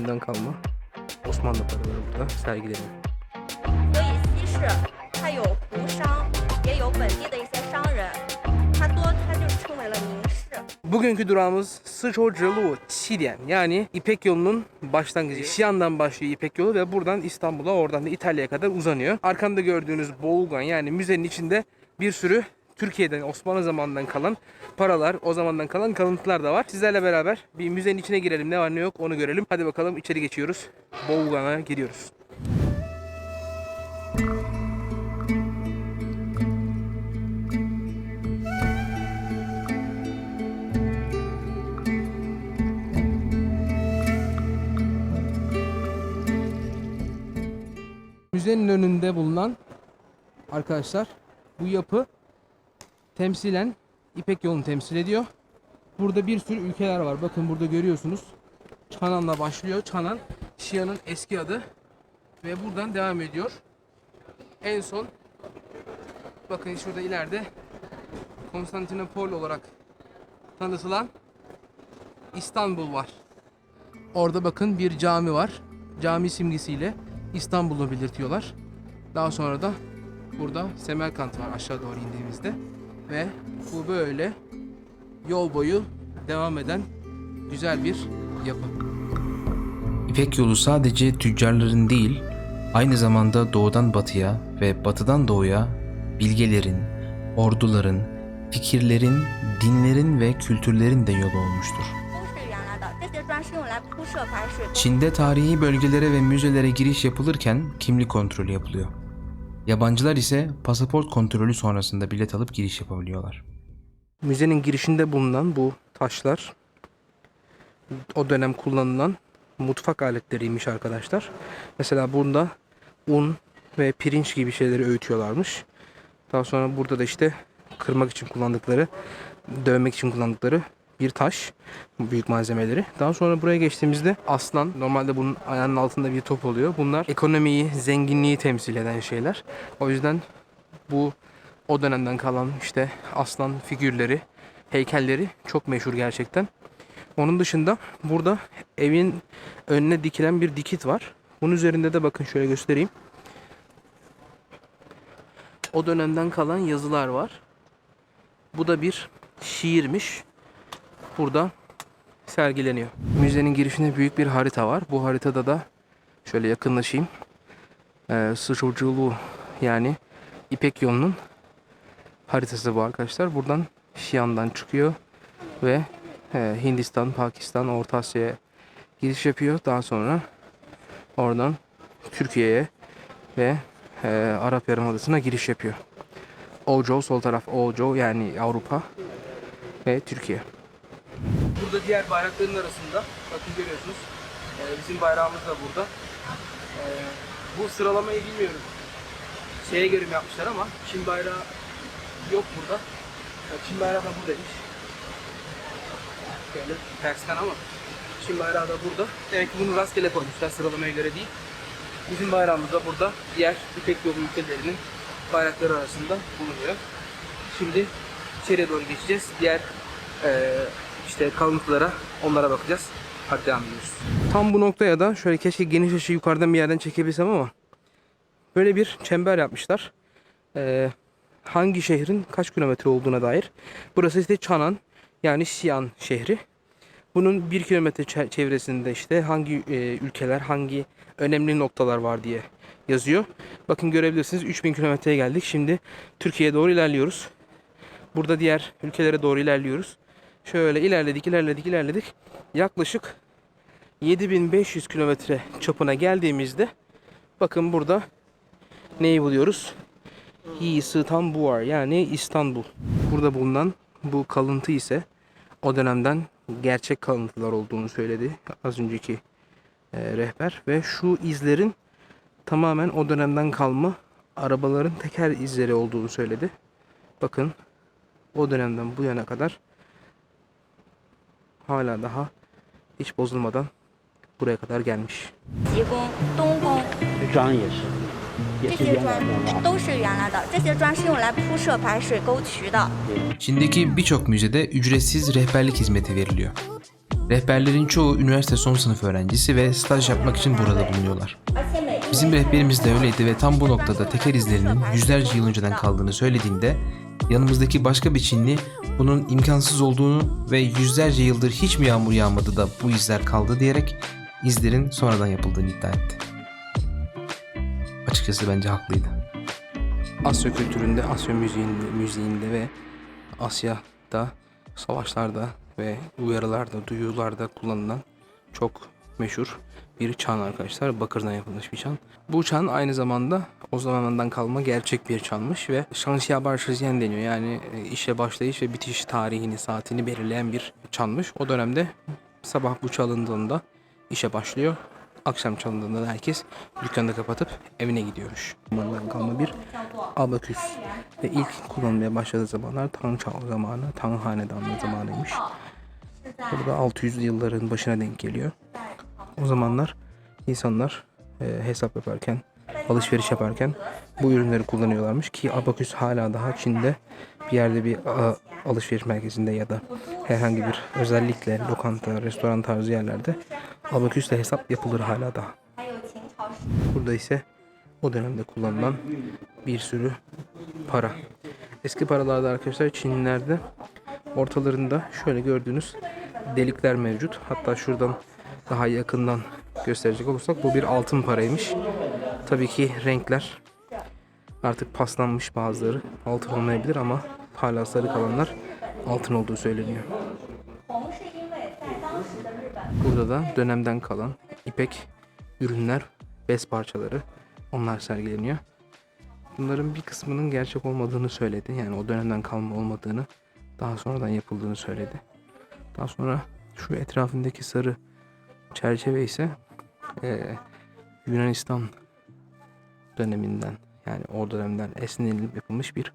dönemden kalma Osmanlı paraları burada sergileniyor. Bugünkü durağımız Sıçhocalu Çiğdem yani İpek yolunun başlangıcı. Şiyan'dan başlıyor İpek yolu ve buradan İstanbul'a oradan da İtalya'ya kadar uzanıyor. Arkamda gördüğünüz Boğulgan yani müzenin içinde bir sürü Türkiye'den Osmanlı zamanından kalan paralar, o zamandan kalan kalıntılar da var. Sizlerle beraber bir müzenin içine girelim. Ne var ne yok onu görelim. Hadi bakalım içeri geçiyoruz. Boğulgan'a giriyoruz. Müzenin önünde bulunan arkadaşlar bu yapı temsilen İpek yolunu temsil ediyor. Burada bir sürü ülkeler var. Bakın burada görüyorsunuz. Çanan'la başlıyor. Çanan Şia'nın eski adı ve buradan devam ediyor. En son bakın şurada ileride Konstantinopol olarak tanıtılan İstanbul var. Orada bakın bir cami var. Cami simgesiyle İstanbul'u belirtiyorlar. Daha sonra da burada Semerkant var aşağı doğru indiğimizde. Ve bu böyle yol boyu devam eden güzel bir yapı. İpek yolu sadece tüccarların değil, aynı zamanda doğudan batıya ve batıdan doğuya bilgelerin, orduların, fikirlerin, dinlerin ve kültürlerin de yolu olmuştur. Çin'de tarihi bölgelere ve müzelere giriş yapılırken kimlik kontrolü yapılıyor. Yabancılar ise pasaport kontrolü sonrasında bilet alıp giriş yapabiliyorlar. Müzenin girişinde bulunan bu taşlar o dönem kullanılan mutfak aletleriymiş arkadaşlar. Mesela bunda un ve pirinç gibi şeyleri öğütüyorlarmış. Daha sonra burada da işte kırmak için kullandıkları, dövmek için kullandıkları bir taş. Büyük malzemeleri. Daha sonra buraya geçtiğimizde aslan. Normalde bunun ayağının altında bir top oluyor. Bunlar ekonomiyi, zenginliği temsil eden şeyler. O yüzden bu o dönemden kalan işte aslan figürleri, heykelleri çok meşhur gerçekten. Onun dışında burada evin önüne dikilen bir dikit var. Bunun üzerinde de bakın şöyle göstereyim. O dönemden kalan yazılar var. Bu da bir şiirmiş. Burada sergileniyor. Müzenin girişinde büyük bir harita var. Bu haritada da şöyle yakınlaşayım. Ee, Sıçoğlu yani İpek yolunun haritası bu arkadaşlar. Buradan Şiyan'dan çıkıyor ve e, Hindistan, Pakistan, Orta Asya'ya giriş yapıyor. Daha sonra oradan Türkiye'ye ve e, Arap Yarımadası'na giriş yapıyor. Ojo sol taraf Ojo yani Avrupa ve Türkiye. Burada diğer bayrakların arasında bakın görüyorsunuz. e, bizim bayrağımız da burada. E, bu sıralamayı bilmiyorum şeye göre mi yapmışlar ama Çin bayrağı yok burada. Ya Çin bayrağı da buradaymış. Böyle tersten ama Çin bayrağı da burada. Demek ki bunu rastgele koymuşlar sıralamaya göre değil. Bizim bayrağımız da burada. Diğer İpek yolu ülkelerinin bayrakları arasında bulunuyor. Şimdi içeriye doğru geçeceğiz. Diğer eee, işte kalıntılara onlara bakacağız. Hadi devam ediyoruz. Tam bu noktaya da şöyle keşke geniş açı yukarıdan bir yerden çekebilsem ama böyle bir çember yapmışlar. Ee, hangi şehrin kaç kilometre olduğuna dair. Burası işte Çanan yani Siyan şehri. Bunun bir kilometre çe- çevresinde işte hangi e, ülkeler, hangi önemli noktalar var diye yazıyor. Bakın görebilirsiniz 3000 kilometreye geldik. Şimdi Türkiye'ye doğru ilerliyoruz. Burada diğer ülkelere doğru ilerliyoruz. Şöyle ilerledik, ilerledik, ilerledik. Yaklaşık 7500 kilometre çapına geldiğimizde bakın burada neyi buluyoruz? İstanbul yani İstanbul. Burada bulunan bu kalıntı ise o dönemden gerçek kalıntılar olduğunu söyledi az önceki e, rehber ve şu izlerin tamamen o dönemden kalma arabaların teker izleri olduğunu söyledi. Bakın o dönemden bu yana kadar hala daha hiç bozulmadan buraya kadar gelmiş. 吉宫、东宫砖也是，也这是些砖原来的啊。都是原来的，这些砖是用来铺设排水沟渠的。 Çin'deki birçok müzede ücretsiz rehberlik hizmeti veriliyor. Rehberlerin çoğu üniversite son sınıf öğrencisi ve staj yapmak için burada bulunuyorlar. Bizim rehberimiz de öyleydi ve tam bu noktada teker izlerinin yüzlerce yıl önceden kaldığını söylediğinde yanımızdaki başka bir Çinli bunun imkansız olduğunu ve yüzlerce yıldır hiç mi yağmur yağmadı da bu izler kaldı diyerek izlerin sonradan yapıldığını iddia etti. Açıkçası bence haklıydı. Asya kültüründe, Asya müziğinde, müziğinde ve Asya'da savaşlarda ve uyarılarda, duyularda kullanılan çok meşhur bir çan arkadaşlar. Bakırdan yapılmış bir çan. Bu çan aynı zamanda o zamandan kalma gerçek bir çanmış ve şansiya başlayan deniyor. Yani e, işe başlayış ve bitiş tarihini, saatini belirleyen bir çanmış. O dönemde sabah bu çalındığında işe başlıyor. Akşam çalındığında da herkes dükkanı kapatıp evine gidiyormuş. Zamandan kalma bir abaküs ve ilk kullanılmaya başladığı zamanlar Tang Çağ zamanı, Tang Hanedanlığı zamanıymış. Burada 600'lü yılların başına denk geliyor. O zamanlar insanlar e, hesap yaparken, alışveriş yaparken bu ürünleri kullanıyorlarmış ki abaküs hala daha Çin'de bir yerde bir a, alışveriş merkezinde ya da herhangi bir özellikle lokanta, restoran tarzı yerlerde abaküsle hesap yapılır hala daha. Burada ise o dönemde kullanılan bir sürü para. Eski paralarda arkadaşlar Çinlilerde ortalarında şöyle gördüğünüz delikler mevcut. Hatta şuradan daha yakından gösterecek olursak bu bir altın paraymış. Tabii ki renkler artık paslanmış bazıları. Altın olmayabilir ama hala sarı kalanlar altın olduğu söyleniyor. Burada da dönemden kalan ipek ürünler, bez parçaları onlar sergileniyor. Bunların bir kısmının gerçek olmadığını söyledi. Yani o dönemden kalma olmadığını, daha sonradan yapıldığını söyledi. Daha sonra şu etrafındaki sarı çerçeve ise eee, Yunanistan döneminden yani o dönemden esinlenilip yapılmış bir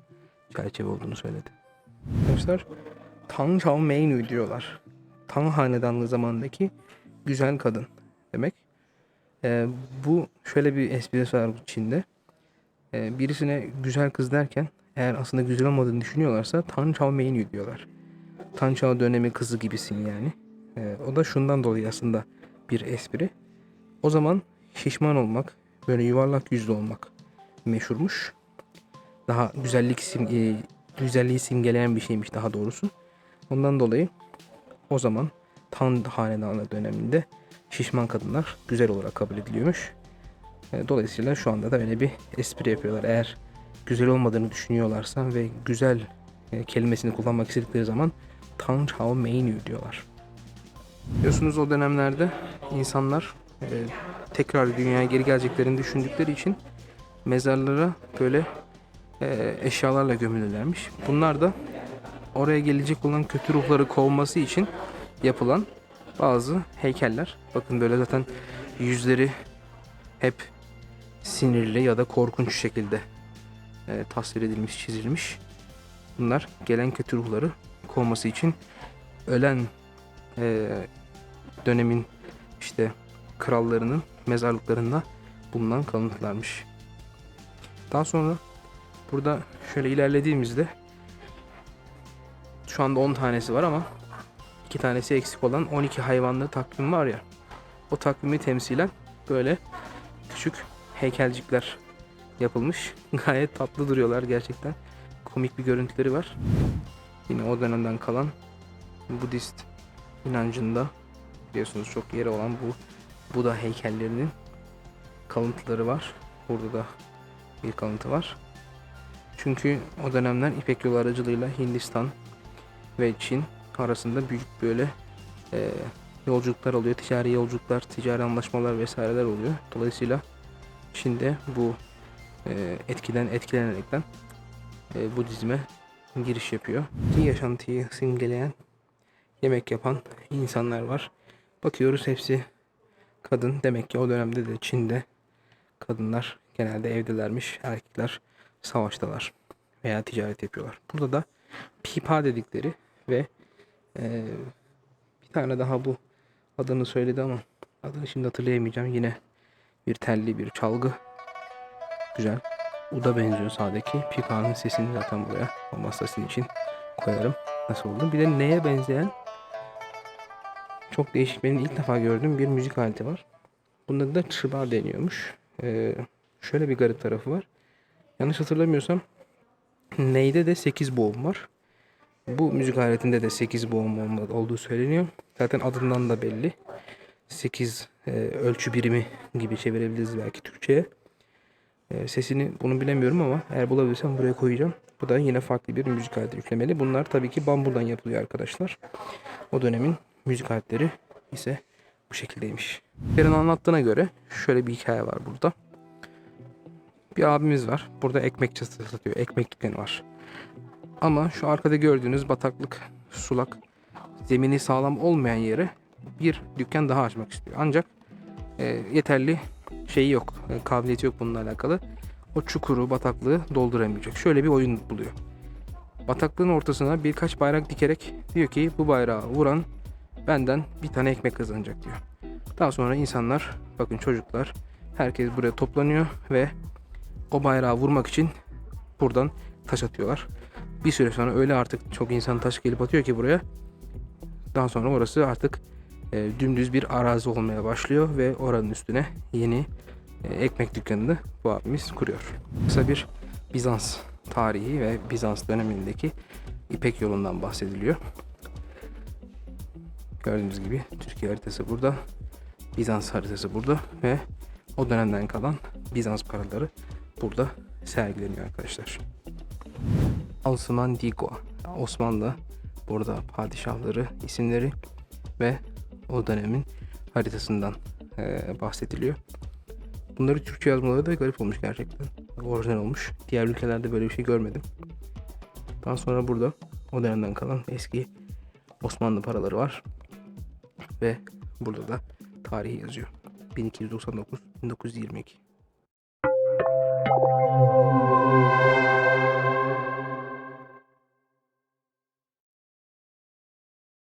çerçeve olduğunu söyledi. Arkadaşlar Tang Chao Meinü diyorlar. Tang Hanedanlığı zamanındaki güzel kadın demek. Eee, bu şöyle bir esprisi var Çin'de. Eee, birisine güzel kız derken eğer aslında güzel olmadığını düşünüyorlarsa Tang Chao Meinü diyorlar. Tang Chao dönemi kızı gibisin yani. Eee, o da şundan dolayı aslında bir espri. O zaman şişman olmak, böyle yuvarlak yüzlü olmak meşhurmuş. Daha güzellik sim, e, güzelliği simgeleyen bir şeymiş daha doğrusu. Ondan dolayı o zaman Tan Hanedanı döneminde şişman kadınlar güzel olarak kabul ediliyormuş. E, Dolayısıyla şu anda da öyle bir espri yapıyorlar. Eğer güzel olmadığını düşünüyorlarsa ve güzel e, kelimesini kullanmak istedikleri zaman Tang Chao Meinü diyorlar. Biliyorsunuz o dönemlerde insanlar e, tekrar dünyaya geri geleceklerini düşündükleri için mezarlara böyle e, eşyalarla gömülürlermiş. Bunlar da oraya gelecek olan kötü ruhları kovması için yapılan bazı heykeller. Bakın böyle zaten yüzleri hep sinirli ya da korkunç şekilde e, tasvir edilmiş, çizilmiş. Bunlar gelen kötü ruhları kovması için ölen e, dönemin işte krallarının mezarlıklarında bulunan kalıntılarmış. Daha sonra burada şöyle ilerlediğimizde şu anda 10 tanesi var ama iki tanesi eksik olan 12 hayvanlı takvim var ya. O takvimi temsilen böyle küçük heykelcikler yapılmış. Gayet tatlı duruyorlar gerçekten. Komik bir görüntüleri var. Yine o dönemden kalan Budist inancında biliyorsunuz çok yeri olan bu Buda heykellerinin kalıntıları var. Burada da bir kalıntı var. Çünkü o dönemler İpek yolu aracılığıyla Hindistan ve Çin arasında büyük böyle e, yolculuklar oluyor. Ticari yolculuklar, ticari anlaşmalar vesaireler oluyor. Dolayısıyla Çin'de bu e, etkiden etkilenerekten e, Budizme giriş yapıyor. Yaşantıyı simgeleyen yemek yapan insanlar var. Bakıyoruz hepsi kadın. Demek ki o dönemde de Çin'de kadınlar genelde evdelermiş. Erkekler savaştalar veya ticaret yapıyorlar. Burada da pipa dedikleri ve eee, bir tane daha bu adını söyledi ama adını şimdi hatırlayamayacağım. Yine bir telli bir çalgı. Güzel. Uda benziyor sağdaki. Pipa'nın sesini zaten buraya olmazsa sizin için koyarım. Nasıl oldu? Bir de neye benzeyen çok değişik benim ilk defa gördüğüm bir müzik aleti var. Bunda da çıba deniyormuş. Ee, şöyle bir garip tarafı var. Yanlış hatırlamıyorsam neyde de 8 boğum var. Bu müzik aletinde de 8 boğum olduğu söyleniyor. Zaten adından da belli. 8 e, ölçü birimi gibi çevirebiliriz belki Türkçe'ye. E, sesini bunu bilemiyorum ama eğer bulabilirsem buraya koyacağım. Bu da yine farklı bir müzik aleti yüklemeli. Bunlar tabii ki bambudan yapılıyor arkadaşlar. O dönemin müzik aletleri ise bu şekildeymiş. Derin anlattığına göre şöyle bir hikaye var burada. Bir abimiz var. Burada ekmek satıyor. Ekmek dükkanı var. Ama şu arkada gördüğünüz bataklık, sulak, zemini sağlam olmayan yere bir dükkan daha açmak istiyor. Ancak e, yeterli şeyi yok. e, kabiliyeti yok bununla alakalı. O çukuru, bataklığı dolduramayacak. Şöyle bir oyun buluyor. Bataklığın ortasına birkaç bayrak dikerek diyor ki bu bayrağı vuran benden bir tane ekmek kazanacak diyor. Daha sonra insanlar, bakın çocuklar, herkes buraya toplanıyor ve o bayrağı vurmak için buradan taş atıyorlar. Bir süre sonra öyle artık çok insan taş gelip atıyor ki buraya. Daha sonra orası artık e, dümdüz bir arazi olmaya başlıyor ve oranın üstüne yeni e, ekmek dükkanını bu abimiz kuruyor. Kısa bir Bizans tarihi ve Bizans dönemindeki İpek yolundan bahsediliyor. Gördüğünüz gibi Türkiye haritası burada, Bizans haritası burada ve o dönemden kalan Bizans paraları burada sergileniyor arkadaşlar. Osman Digo, Osmanlı burada padişahları, isimleri ve o dönemin haritasından eee, bahsediliyor. Bunları Türkçe yazmaları da garip olmuş gerçekten. Orijinal olmuş. Diğer ülkelerde böyle bir şey görmedim. Daha sonra burada o dönemden kalan eski Osmanlı paraları var. Ve burada da tarihi yazıyor. 1299-1922.